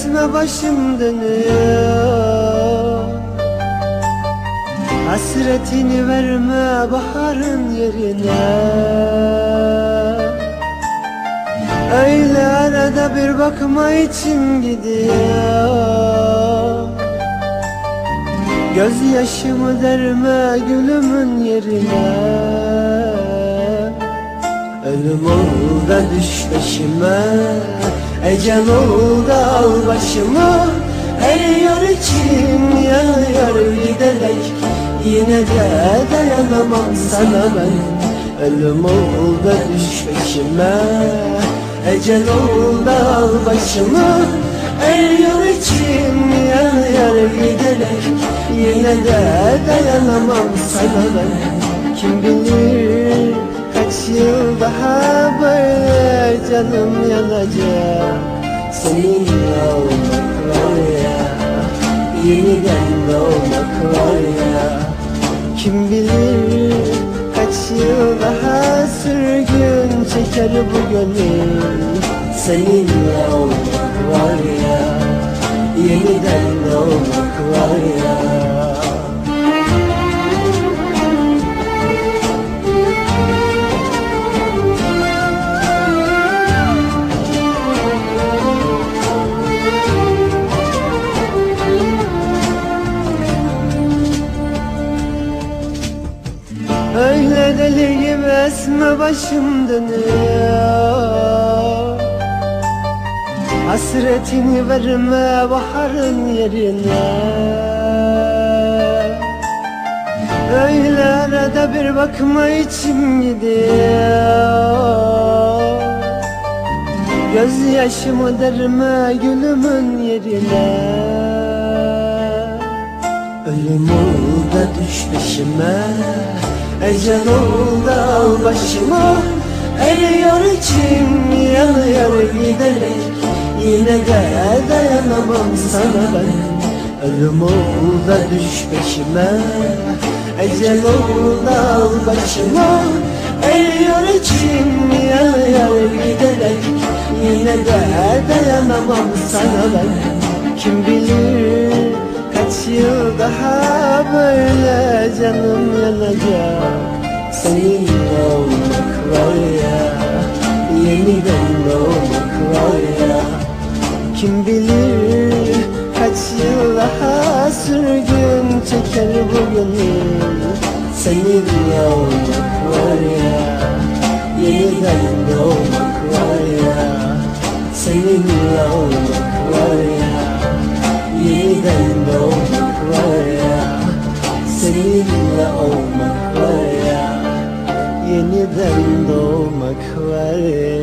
esme başım dönüyor. Hasretini verme baharın yerine. Öyle arada bir bakma içim gidiyor. Gözyaşımı derme gülümün yerine. Ölüm ol da düş peşime Ecel ol da al başımı. Her yar için yanıyor giderek Yine de dayanamam sana ben. Ölüm ol da düş peşime. Ecel ol da al başımı. Her yar için yanıyor giderek Yine de dayanamam sana ben. Kim bilir Kaç yıl daha böyle canım yanacak. Seninle olmak var ya Yeniden doğmak var ya. Kim bilir kaç yıl daha sürgün çeker bu gönül. Seninle olmak var ya Yeniden doğmak var ya esme başım dönüyor. Hasretini verme baharın yerine. Öyle arada bir bakma içim gidiyor. Gözyaşımı derme gülümün yerine Ölüm ol da düş peşime. Ecel ol da al başıma. Eriyor içim yanıyor giderek. Yine de dayanamam sana ben. Ölüm ol da düş peşime. Ecel ol da al başıma. Eriyor içim yanıyor giderek. Yine de dayanamam sana ben. Kim bilir Kaç yıl daha böyle canım yanacak? Seninle olmak var ya Yeniden doğmak var ya. Kim bilir kaç yıl daha sürgün çeker bu gönül Seninle olmak var ya Yeniden doğmak var ya. Seninle olmak နှစ်သက်သောမခွာရဲ